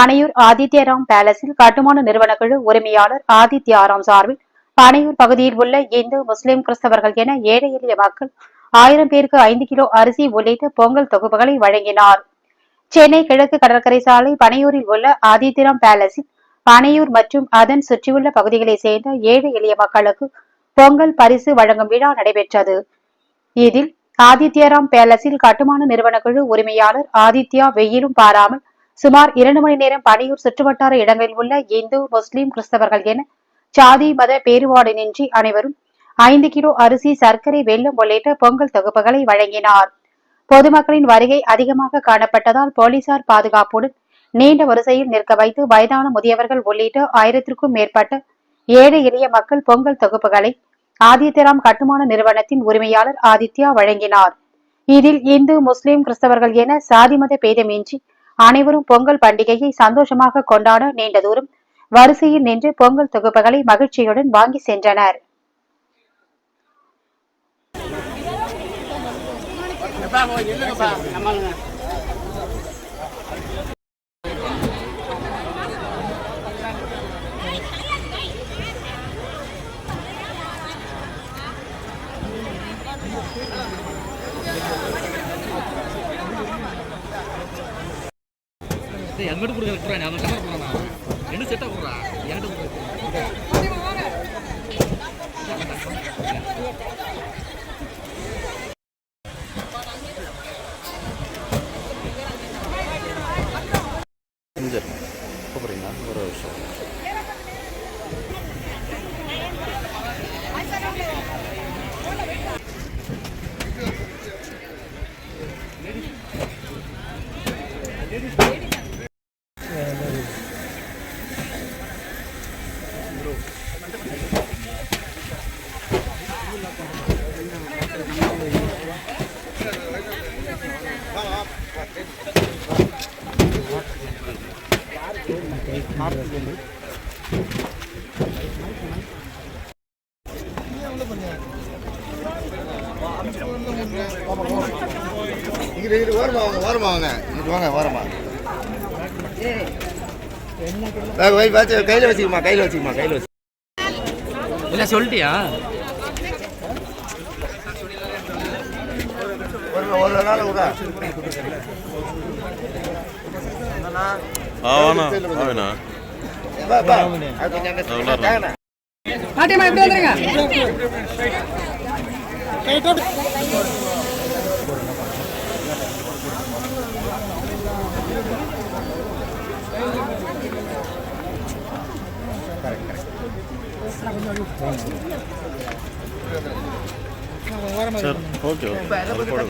பனையூர் ஆதித்யராம் பேலஸில் கட்டுமான நிறுவன குழு உரிமையாளர் ஆதித்யாராம் சார்பில் பனையூர் பகுதியில் உள்ள இந்து முஸ்லிம் கிறிஸ்தவர்கள் என ஏழை எளிய மக்கள் ஆயிரம் பேருக்கு ஐந்து கிலோ அரிசி உள்ளிட்ட பொங்கல் தொகுப்புகளை வழங்கினார். சென்னை கிழக்கு கடற்கரை சாலை பனையூரில் உள்ள ஆதித்யராம் பேலஸில் பனையூர் மற்றும் அதன் சுற்றியுள்ள பகுதிகளைச் சேர்ந்த ஏழை எளிய மக்களுக்கு பொங்கல் பரிசு வழங்கும் விழா நடைபெற்றது. இதில் ஆதித்யராம் பேலஸில் கட்டுமான நிறுவன குழு உரிமையாளர் ஆதித்யா வெயிலும் பாராமல் சுமார் இரண்டு மணி நேரம் பனையூர் சுற்றுவட்டார இடங்களில் உள்ள இந்து முஸ்லிம் கிறிஸ்தவர்கள் என சாதி மத பேறுபாடின்றி அனைவரும் ஐந்து கிலோ அரிசி சர்க்கரை வெல்லம் உள்ளிட்ட பொங்கல் தொகுப்புகளை வழங்கினார். பொதுமக்களின் வருகை அதிகமாக காணப்பட்டதால் போலீசார் பாதுகாப்புடன் நீண்ட வரிசையில் நிற்க வைத்து வயதான முதியவர்கள் உள்ளிட்ட ஆயிரத்திற்கும் மேற்பட்ட ஏழை எளிய மக்கள் பொங்கல் தொகுப்புகளை ஆதித்யராம் கட்டுமான நிறுவனத்தின் உரிமையாளர் ஆதித்யா வழங்கினார். இதில் இந்து முஸ்லிம் கிறிஸ்தவர்கள் என சாதி மத பேதமின்றி அனைவரும் பொங்கல் பண்டிகையை சந்தோஷமாக கொண்டாட நீண்ட தூரம் வரிசையில் நின்று பொங்கல் தொகுப்புகளை மகிழ்ச்சியுடன் வாங்கி சென்றனர். டேய் அங்கிட்டு கொடுக்க நான் அவன் கலர் போறானா ரெண்டு செட்டா போடுறா என்கிட்ட கொடுக்க கூப்பிட்றீங்களா ஒரு விஷயம் கையில் வச்சுக்கமா கையில் வச்சுக்கமா கையில் வச்சு. இல்ல சொல்லிட்டியா? ஒரு ஒரு நாள் கூட ஆ வேணா ஆ வேணா சரி ஓகே ஓகே அது போடுங்க